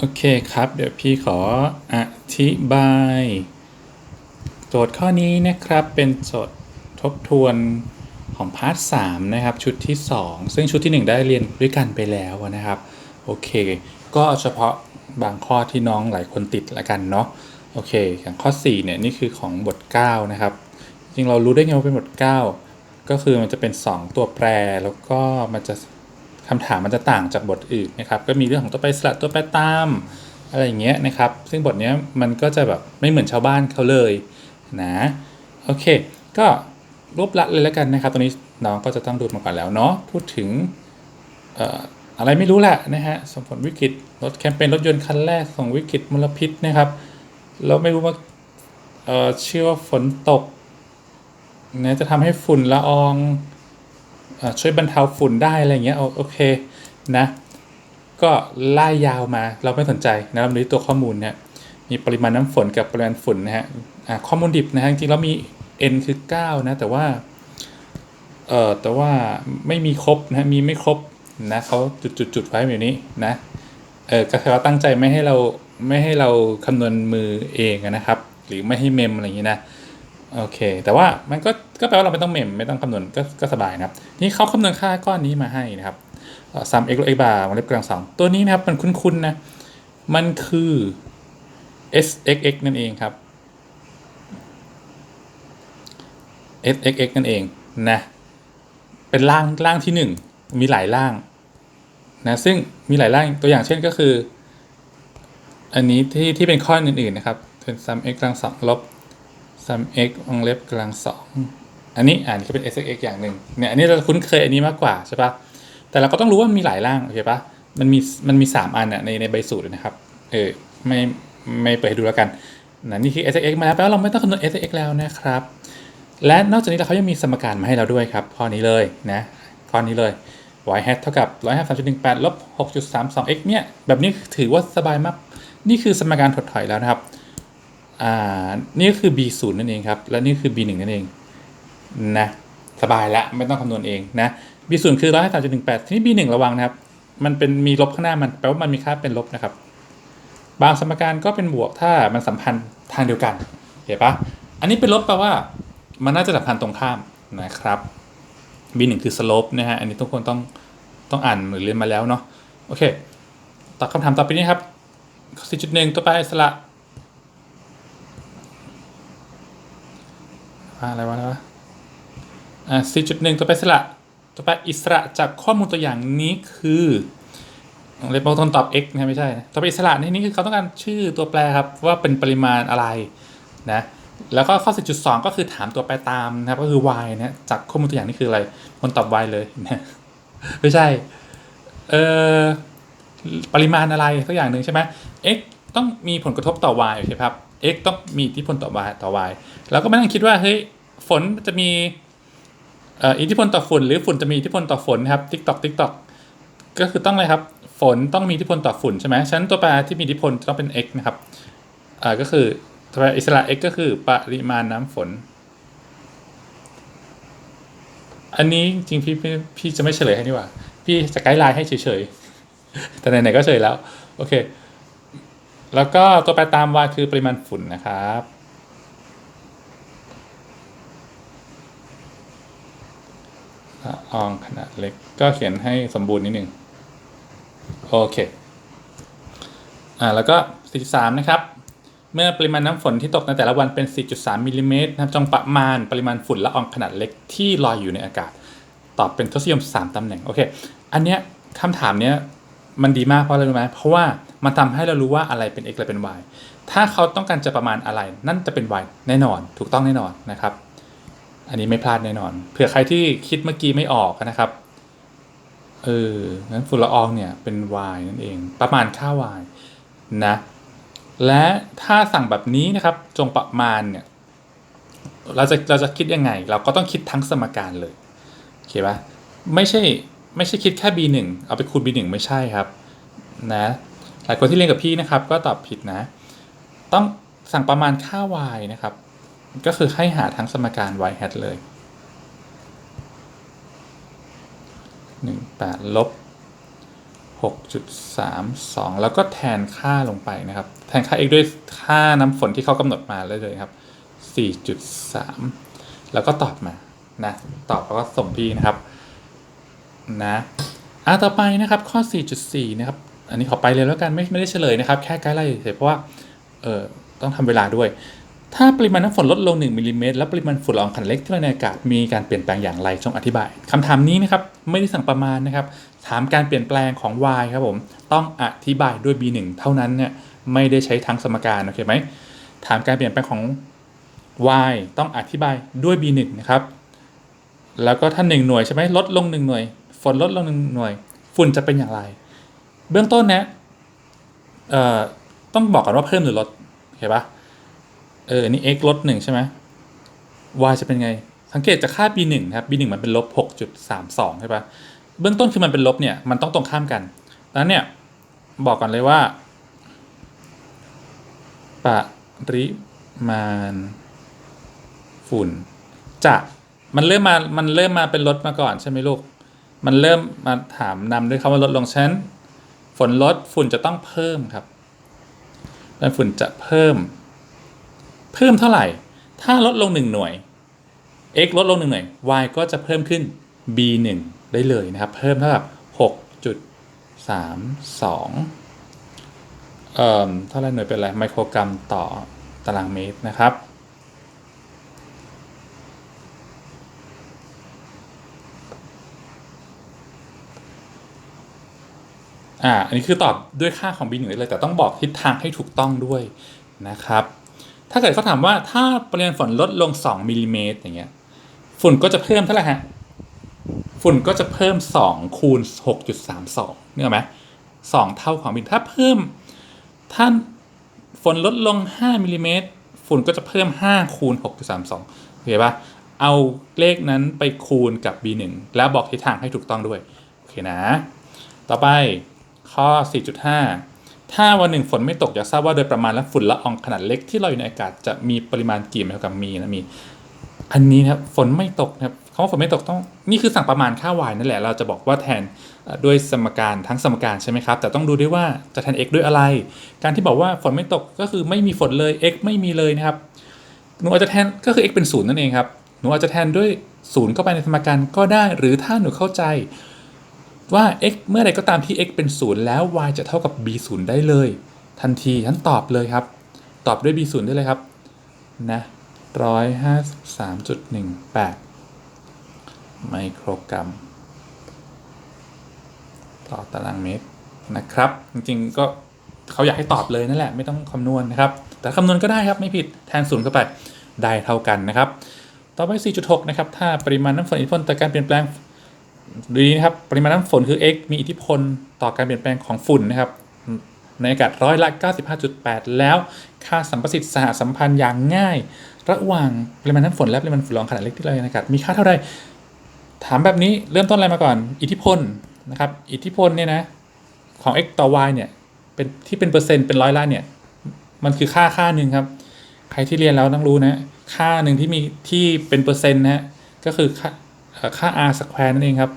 โอเคครับ เดี๋ยวพี่ขออธิบาย โจทย์ข้อนี้นะครับเป็นโจทย์ทบทวนของพาร์ท3นะครับชุดที่ 2 ซึ่งชุดที่ 1 ได้เรียนด้วยกันไปแล้วนะครับ โอเค ก็เฉพาะบางข้อที่น้องหลายคนติดละกันเนาะโอเคอย่างข้อ4เนี่ยนี่คือของบท 9 นะครับ จริงเรารู้ได้ไงว่าเป็นบท 9 ก็คือมันจะเป็น 2 ตัวแปรแล้วก็มันจะ คำถามมันจะต่างจากบทอื่นนะครับก็มีเรื่องของตัวแปสลัดตัวแปตามอะไรอย่างเงี้ยนะครับซึ่งบทเนี้ยมันก็จะแบบไม่เหมือนชาวบ้านเขาเลยนะโอเค ก็รวบลัดเลยแล้วกันนะครับตรงนี้น้องก็จะต้องดูมาก่อนแล้วเนาะพูดถึงอะไรไม่รู้แหละนะฮะส่งผลวิกฤตรถแคมเปญรถยนต์คันแรกส่งวิกฤตมลพิษนะครับแล้วไม่รู้ว่าเชื่อว่าฝนตกนะจะทำให้ฝุ่นละออง ช่วยบรรเทาฝุ่นได้อะไรเงี้ยโอเคนะก็ไล่ยาวมาเราไม่สนใจนะครับในตัวข้อมูลเนี่ยมีปริมาณน้ำฝนกับปริมาณฝุ่นนะฮะข้อมูลดิบนะฮะจริงแล้วมี n คือ9นะแต่ว่าเอ่อแต่ว่าไม่มีครบนะมีไม่ครบนะเขาจุดจุดจุดไว้แบบนี้นะเออก็คือว่าตั้งใจไม่ให้เราไม่ให้เราคำนวณมือเองนะครับ หรือไม่ให้เมมอะไรอย่างนี้นะ โอเค แต่ว่ามันก็ก็แปลว่าเราไม่ต้องเมมไม่ต้องคำนวณก็ก็สบายนะครับ นี่เขาคำนวณค่าก้อนนี้มาให้นะครับซัม x ลบ x บาร์วงเล็บกลางสองตัวนี้นะครับ มันคุ้นๆนะ มันคือ s x x นั่นเองครับ s x x นั่นเองนะ เป็นร่างร่างที่หนึ่งมีหลายร่างนะซึ่งมีหลายร่างตัวอย่างเช่นก็คือ อันนี้ที่ที่เป็นข้ออื่นๆนะครับเป็น sum x กลางสองลบ sum x วงเล็บกำลางสองอันนี้อ่านก็เป็น s x x อย่างหนึ่งเนี่ยอันนี้เราคุ้นเคยอันนี้มากกว่าใช่ปะแต่เราก็ต้องรู้ว่ามันมีหลายร่างโอเคปะมันมีมันมีสามอันอะในในใบสูตรนะครับเออไม่ไม่เปิดให้ดูแล้วกันนะนี่คือ s x x มาแล้วแปลว่าเราไม่ต้องคำนวณ s x x แล้วนะครับ และนอกจากนี้เราเขายังมีสมการมาให้เราด้วยครับข้อนี้เลยนะข้อนี้เลย y hat เท่ากับ153.18ลบ6.32 x เนี่ยแบบนี้ถือว่าสบายมาก นี่คือสมการถดถอยแล้วนะครับ อ่านี่ก็คือ b 0 นั่นเองครับ และนี่คือ b 1 นั่นเองนะสบายละไม่ต้องคำนวณเองนะ b 0 คือ153.18ทีนี้ b 1 ระวังนะครับ มันเป็นมีลบข้างหน้ามันแปลว่ามันมีค่าเป็นลบนะครับ บางสมการก็เป็นบวกถ้ามันสัมพันธ์ทางเดียวกันเห็นปะอันนี้เป็นลบแปลว่ามันน่าจะสัมพันธ์ตรงข้ามนะครับ b 1 คือ slope นะฮะอันนี้ทุกคนต้องต้องอ่านหรือเรียนมาแล้วเนาะโอเคตอบคำถามต่อไปนี้ครับ4.1ตัวไปสละ อะไรวะอะวะอ่า4.1ตัวไปสละตัวไปอิสระจากข้อมูลตัวอย่างนี้คือเรียกว่าต้นตอบ x นะไม่ใช่ตัวไปรอิสระในนี้คือเขาต้องการชื่อตัวแปรครับว่าเป็นปริมาณอะไรนะแล้วก็ข้อ 10.2 ก็คือถามตัวแปรตามนะครับก็คือ y นะจากข้อมูลตัวอย่างนี่คืออะไรคนตอบ y เลยนะไม่ใช่เอ่อปริมาณอะไรสักอย่างหนึ่งใช่ไหม x ต้องมีผลกระทบต่อ y โอเคครับ x ต้องมีอิทธิพลต่อ y ต่อ y แล้วก็ไม่ต้องคิดว่าเฮ้ยฝนจะมีอิทธิพลต่อฝุ่น หรือฝุ่นจะมีอิทธิพลต่อฝนนะครับติ๊กตอกติ๊กตอกก็คือต้องอะไรครับ ฝนต้องมีอิทธิพลต่อฝุ่นใช่ไหมฉะนั้นตัวแปรที่มีอิทธิพลต้องเป็น x นะครับอ่อก็คือตัวแปรอิสระ x ก็คือปริมาณน้ำฝน อันนี้จริงพี่พี่พี่จะไม่เฉลยให้นี่ว่า พี่จะไกด์ไลน์ให้เฉยๆแต่ไหนๆก็เฉยแล้ว โอเค แล้วก็ตัวแปรตาม y คือปริมาณฝุ่นนะครับ ละอองขนาดเล็กก็เขียนให้สมบูรณ์นิดหนึ่งโอเค อ่า แล้วก็ 43 นะครับ เมื่อปริมาณน้ำฝนที่ตกในแต่ละวันเป็น 4.3มิลลิเมตรนะครับจงประมาณปริมาณฝุ่นละอองขนาดเล็กที่ลอยอยู่ในอากาศ ตอบเป็นทศนิยม 3ตำแหน่ง โอเค อันเนี้ยคำถามเนี้ย มันดีมากเพราะอะไรรู้ไหมเพราะว่ามันทำให้เรารู้ว่าอะไรเป็น x อะไรเป็น y ถ้าเขาต้องการจะประมาณอะไร นั่นจะเป็น y แน่นอน ถูกต้องแน่นอนนะครับ อันนี้ไม่พลาดแน่นอน เผื่อใครที่คิดเมื่อกี้ไม่ออกนะครับเอองั้นฝุ่นละอองเนี่ยเป็น y นั่นเอง ประมาณค่า y นะและถ้าสั่งแบบนี้นะครับจงประมาณเนี่ยเราจะเราจะคิดยังไง เราก็ต้องคิดทั้งสมการเลยโอเคปะไม่ใช่ ไม่ใช่คิดแค่ b1 เอาไปคูณ b1 ไม่ใช่ครับนะหลายคนที่เรียนกับพี่นะครับ ก็ตอบผิดนะ ต้องสั่งประมาณค่า y นะครับ ก็คือให้หาทั้งสมการ y hat เลย 1 8ลบ6.32 แล้วก็แทนค่าลงไปนะครับ แทนค่า x ด้วยค่าน้ำฝนที่เขากำหนดมาเลยเลยครับ 4.3 แล้วก็ตอบมานะ ตอบแล้วก็ส่งพี่นะครับ นะอะต่อไปนะครับข้อ 4.4 นะครับ อันนี้ขอไปเลยแล้วกันไม่ไม่ได้เฉลยนะครับ แค่ใกล้ไล่เฉยเพราะว่าเออต้องทำเวลาด้วย ถ้าปริมาณน้ำฝนลดลง 1มิลลิเมตรและปริมาณฝุ่นละอองขนาดเล็กที่ลอยในอากาศมีการเปลี่ยนแปลงอย่างไรจงอธิบายคำถามนี้นะครับไม่ได้สั่งประมาณนะครับ ถามการเปลี่ยนแปลงของ y ครับผมต้องอธิบายด้วย b1 เท่านั้นเนี่ยไม่ได้ใช้ทั้งสมการโอเคไหมถามการเปลี่ยนแปลงของ y ต้องอธิบายด้วย b1 นะครับ แล้วก็ถ้า 1 หน่วยใช่ไหมลดลง 1 หน่วย ฝนลดลง1หน่วย ฝุ่นจะเป็นอย่างไร เบื้องต้นนะเอ่อต้องบอกก่อนว่าเพิ่มหรือลดโอเคปะเออนี่ x ลดหนึ่งใช่ไหม y จะเป็นไง สังเกตจากค่า b 1ครับ b 1มันเป็นลบ6.32ใช่ปะเบื้องต้นคือมันเป็นลบเนี่ยมันต้องตรงข้ามกันดังนั้นเนี่ยบอกก่อนเลยว่าปริมาณฝุ่นจะมันเริ่มมา มันเริ่มมาเป็นลดมาก่อนใช่ไหมลูก มันเริ่มมาถามนำด้วยคำว่าลดลงฉะนันฝนลดฝุ่นจะต้องเพิ่มครับแล้วฝุ่นจะเพิ่ม เพิ่มเท่าไหร่ ถ้าลดลง 1 หน่วย x ลดลง 1 หน่วย y ก็จะเพิ่มขึ้น b 1ได้เลยนะครับ เพิ่มเท่ากับ6.32 เอ่อเท่าไรหน่วยเป็นอะไรไมโครกรัมต่อตารางเมตรนะครับ อ่าอันนี้คือตอบด้วยค่าของ b 1เลยแต่ต้องบอกทิศทางให้ถูกต้องด้วยนะครับ ถ้าเกิดเขาถามว่าถ้าปริมาณฝนลดลง 2มิลลิเมตรอย่างเงี้ยฝุ่นก็จะเพิ่มเท่าไหร่ฮะฝุ่นก็จะเพิ่ม 2 คูณ 6.32เนี่ยไหมสองเท่าของบินถ้าเพิ่มถ้าฝนลดลง 5มิลลิเมตรฝุ่นก็จะเพิ่ม 5 คูณ 6.32โอเคปะเอาเลขนั้นไปคูณกับ b1 แล้วบอกทิศทางให้ถูกต้องด้วย โอเคนะ ต่อไป ข้อ 4.5 ถ้าวันหนึ่งฝนไม่ตกอยากทราบว่าโดยประมาณแล้วฝุ่นละอองขนาดเล็กที่ลอยอยู่ในอากาศจะมีปริมาณกี่เท่ากับมีนะมี อันนี้นะครับฝนไม่ตกนะครับคำว่าฝนไม่ตกต้องนี่คือสั่งประมาณค่า y นั่นแหละ เราจะบอกว่าแทนด้วยสมการทั้งสมการใช่ไหมครับ แต่ต้องดูด้วยว่าจะแทน x ด้วยอะไร การที่บอกว่าฝนไม่ตกก็คือไม่มีฝนเลย x ไม่มีเลยนะครับหนูอาจจะแทนก็คือ x เป็นศูนย์นั่นเองครับหนูอาจจะแทนด้วยศูนย์เข้าไปในสมการก็ได้ หรือถ้าหนูเข้าใจ ว่า x เมื่อใดก็ตามที่ x เป็นศูนย์แล้ว y จะเท่ากับ b ศูนย์ได้เลย ทันทีฉันตอบเลยครับ ตอบด้วย b ศูนย์ได้เลยครับนะร้อยห้าสามจุดหนึ่งแปดไมโครกรัม ต่อตารางเมตรนะครับ จริงๆก็เขาอยากให้ตอบเลยนั่นแหละไม่ต้องคำนวณนะครับ แต่คำนวณก็ได้ครับไม่ผิดแทนศูนย์เข้าไปได้เท่ากันนะครับ ต่อไป 4.6 นะครับ ถ้าปริมาณน้ำฝนอิทธิพลต่อการเปลี่ยนแปลง ดูดีนะครับปริมาณน้ำฝนคือ x มีอิทธิพลต่อการเปลี่ยนแปลงของฝุ่นนะครับในอากาศร้อยละ 95.8 แล้ว ค่าสัมประสิทธิ์สหสัมพันธ์อย่างง่าย ระหว่างปริมาณน้ำฝนและปริมาณฝุ่นละอองขนาดเล็กที่ลอยในอากาศมีค่าเท่าใดถามแบบนี้เริ่มต้นอะไรมาก่อน อิทธิพลนะครับอิทธิพลเนี่ยนะของ x ต่อ y เนี่ยเป็นที่เป็นเปอร์เซ็นต์เป็นร้อยละเนี่ยมันคือค่าค่าหนึ่งครับ ใครที่เรียนแล้วต้องรู้นะค่าหนึ่งที่มีที่เป็นเปอร์เซ็นต์นะฮะก็คือค่าค่า r square นั่นเองครับ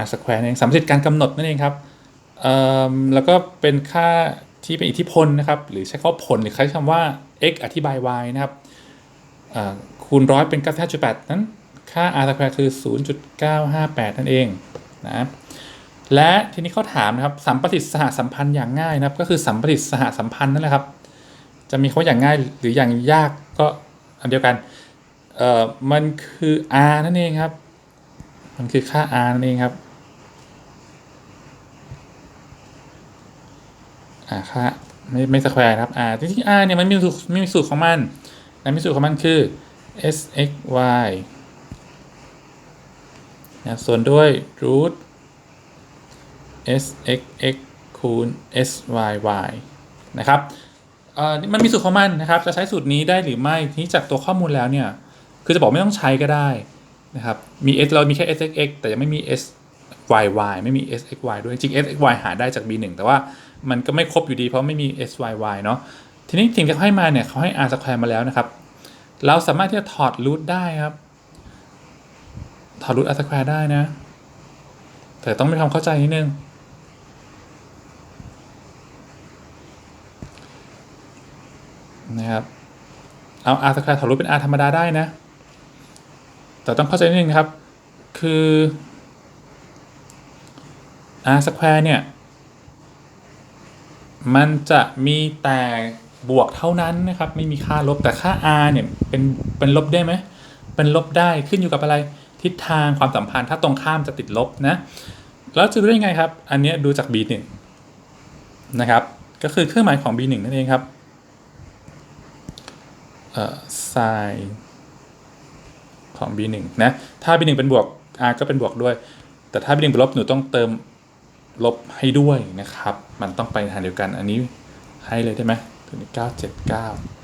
r square นั่นเองสามสิทธิ์การกำหนดนั่นเองครับแล้วก็เป็นค่าที่เป็นอิทธิพลนะครับ หรือใช้คำว่าผลหรือใช้คำว่า x อธิบาย y นะครับคูณร้อยเป็น 95.8 นั้น ค่า r square คือ 0.958 นั่นเองนะและทีนี้เขาถามนะครับสัมประสิทธิ์สหสัมพันธ์อย่างง่ายนะครับ ก็คือสัมประสิทธิ์สหสัมพันธ์นั่นแหละครับ จะมีคำว่าอย่างง่ายหรืออย่างยากก็อันเดียวกันเอ่อมันคือ r นั่นเองครับ มันคือค่า r นั่นเองครับอ่าค่าไม่ไม่สแควร์ครับ r จริงๆ r เนี่ยมันมีสูตรมีสูตรของมันนะมีสูตรของมันคือ s x y นะส่วนด้วย root s x x คูณ s y y นะครับอ่อนี่มันมีสูตรของมันนะครับ จะใช้สูตรนี้ได้หรือไม่ ทีนี้จากตัวข้อมูลแล้วเนี่ย คือจะบอกไม่ต้องใช้ก็ได้ นะครับ มี s เรามีแค่ s x x แต่ยังไม่มี s y y ไม่มี s x y ด้วย จริง s x y หาได้จาก b 1 แต่ว่ามันก็ไม่ครบอยู่ดีเพราะไม่มี s y y เนาะ ทีนี้สิ่งที่เขาให้มาเนี่ยเขาให้ r square มาแล้วนะครับ เราสามารถที่จะถอดรูทได้ครับ ถอดรูท r square ได้นะ แต่ต้องมีความเข้าใจนิดนึงนะครับ เอา r สแควร์ถอดรูปเป็น r ธรรมดาได้นะ แต่ต้องเข้าใจนิดนึงนะครับ คือ r สแควร์เนี่ย มันจะมีแต่บวกเท่านั้นนะครับ ไม่มีค่าลบแต่ค่า r เนี่ย เป็นเป็นลบได้ไหม เป็นลบได้ขึ้นอยู่กับอะไรทิศทางความสัมพันธ์ถ้าตรงข้ามจะติดลบนะแล้วจะรู้ได้ไงครับ อันนี้ดูจาก b1 นะครับ ก็คือเครื่องหมายของ b1 นั่นเองครับ เอ่อ sin ของ b1 นะ ถ้า b1 เป็นบวก r ก็เป็นบวกด้วย แต่ถ้า b1 เป็นลบหนูต้องเติมลบให้ด้วยนะครับ มันต้องไปทางเดียวกัน อันนี้ให้เลยได้ไหมตัวนี้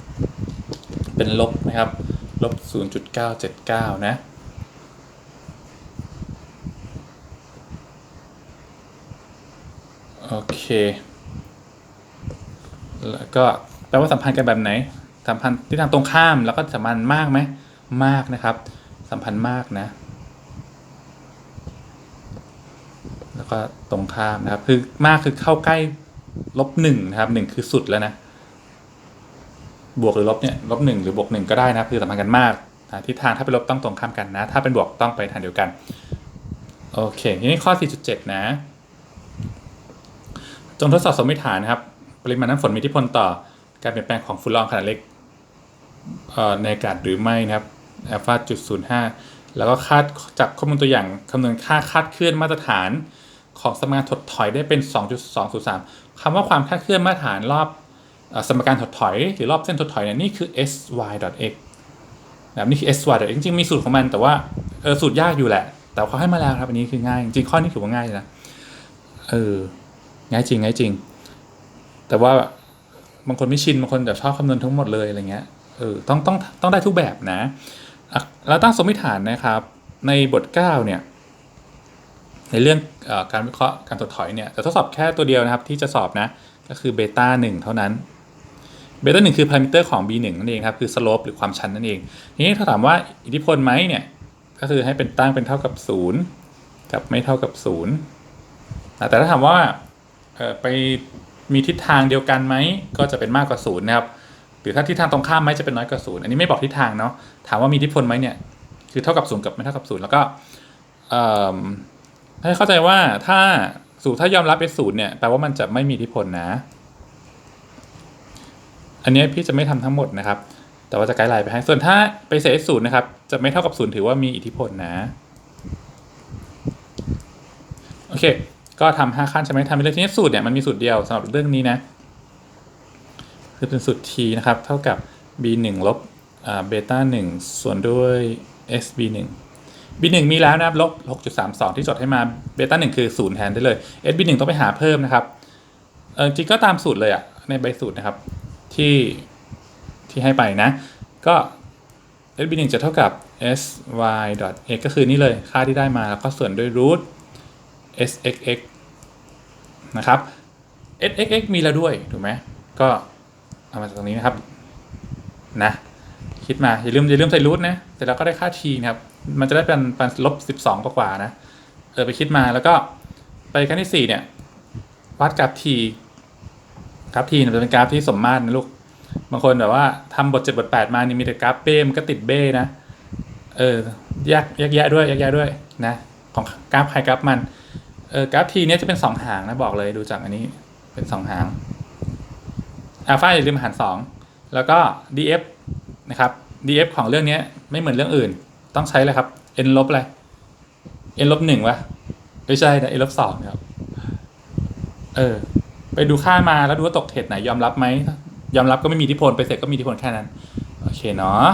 979 เป็นลบนะครับ ลบ 0.979 นะโอเค แล้วก็แปลว่าสัมพันธ์กันแบบไหน สัมพันธ์ที่ทางตรงข้ามแล้วก็สัมพันธ์มากไหม มากนะครับ สัมพันธ์มากนะ แล้วก็ตรงข้ามนะครับ คือมากคือเข้าใกล้ลบหนึ่งนะครับหนึ่งคือสุดแล้วนะ บวกหรือลบเนี่ยลบหนึ่งหรือบวกหนึ่งก็ได้นะคือสัมพันธ์กันมากอ่าทิศทางถ้าเป็นลบต้องตรงข้ามกันนะ ถ้าเป็นบวกต้องไปทางเดียวกันโอเคทีนี้ข้อ 4.7 นะ จงทดสอบสมมติฐานนะครับ ปริมาณน้ำฝนมีอิทธิพลต่อการเปลี่ยนแปลงของฝุ่นละอองขนาดเล็กในอากาศหรือไม่นะครับ อัลฟาจุดศูนย์ห้าแล้วก็คาดจากข้อมูลตัวอย่างคำนวณค่าคาดเคลื่อนมาตรฐานของสมการถดถอยได้เป็น 2.203คำว่าความคาดเคลื่อนมาตรฐานรอบอสมการถดถอย หรือรอบเส้นถดถอยเนี่ยนี่คือ sy.x นะครับนี่คือ sy.x จริงๆ มีสูตรของมันแต่ว่าเออสูตรยากอยู่แหละ แต่เขาให้มาแล้วครับอันนี้คือง่าย จริงข้อนี้ถือว่าง่ายนะเออง่ายจริงง่ายจริง แต่ว่าบางคนไม่ชินบางคนแบบชอบคำนวณทั้งหมดเลยอะไรเงี้ยเออต้องต้องต้องได้ทุกแบบนะ อะแล้วตั้งสมมติฐานนะครับ ในบท 9 เนี่ย ในเรื่องอการวิเคราะห์การถดถอยเนี่ยจะทดสอบแค่ตัวเดียวนะครับที่จะสอบนะก็คือเบต้าหนึ่งเท่านั้นเบต้าหนึ่งคือพารามิเตอร์ของ b 1นั่นเองครับ คือสโลปหรือความชันนั่นเอง ทีนี้ถ้าถามว่าอิทธิพลไหมเนี่ย ก็คือให้เป็นตั้งเป็นเท่ากับ 0 กับไม่เท่ากับ0นะแต่ถ้าถามว่าไปมีทิศทางเดียวกันไหม ก็จะเป็นมากกว่าศูนย์นะครับ รือถ้าทิศทางตรงข้ามไหมจะเป็นน้อยกว่าศูนย์อันนี้ไม่บอกทิศทางเนาะถามว่ามีอิทธิพลไหมเนี่ยคือเท่ากับศูนย์กับไม่เท่ากับศูนย์แล้วก็ให้เข้าใจว่าถ้าศูนย์ถ้ายอมรับเป็นศูนย์เนี่ยแปลว่ามันจะไม่มีอิทธิพลนะ อันนี้พี่จะไม่ทำทั้งหมดนะครับ แต่ว่าจะไกด์ไลน์ไปให้ส่วนถ้าไปเศษศูนย์นะครับ จะไม่เท่ากับศูนย์ถือว่ามีอิทธิพลนะโอเค ก็ทำห้าขั้นใช่ไหมทำไปเลยทีนี้สูตรเนี่ยมันมีสูตรเดียวสำหรับเรื่องนี้นะ คือเป็นสูตร t นะครับ เท่ากับ b 1 ลบเบต้า1ส่วนด้วย s b 1 b 1 มีแล้วนะครับลบ6.32 ที่จดให้มาเบต้า1คือ 0 แทนได้เลย s b 1 ต้องไปหาเพิ่มนะครับจริงก็ตามสูตรเลยอะในใบสูตรนะครับที่ที่ให้ไปนะ ก็ s b 1 จะเท่ากับ s y x ก็คือนี่เลยค่าที่ได้มาแล้วก็ส่วนด้วย root s x x นะครับ s x x มีแล้วด้วย ถูกไหมก็ เอามาจากตรงนี้นะครับ นะ คิดมา อย่าลืมอย่าลืมใส่รูทนะเสร็จแล้วก็ได้ค่า t นะครับ มันจะได้เป็นป็นลบสิบสองกว่าๆนะ เออไปคิดมาแล้วก็ไปขั้นที่สี่เนี่ย วัดกราฟ t กราฟ t เนี่ยจะเป็นกราฟที่สมมาตรนะลูก บางคนแบบว่าทำบทเจ็ดบทแปดมานี่มีแต่กราฟเบ้มันก็ติดเบ้นะ เออแยกแยกแยะด้วยแยกแยะด้วยนะ ของกราฟใครกราฟมัน เออกราฟ t เนี้ยจะเป็นสองหางนะบอกเลยดูจากอันนี้เป็นสองหาง อัลฟาอย่าลืมหารสองแล้วก็ df นะครับ df ของเรื่องนี้ไม่เหมือนเรื่องอื่น ต้องใช้เลยครับ n ลบอะไร n ลบหนึ่งวะไม่ใช่นะ n ลบสองนะครับเออไปดูค่ามาแล้วดูว่าตกเทรดไหนยอมรับไหมยอมรับก็ไม่มีอิทธิพลไปเสร็จก็มีอิทธิพลแค่นั้น โอเคเนาะ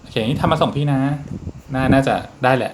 โอเคนี่ทำมาส่งพี่นะ น่าน่าจะได้แหละ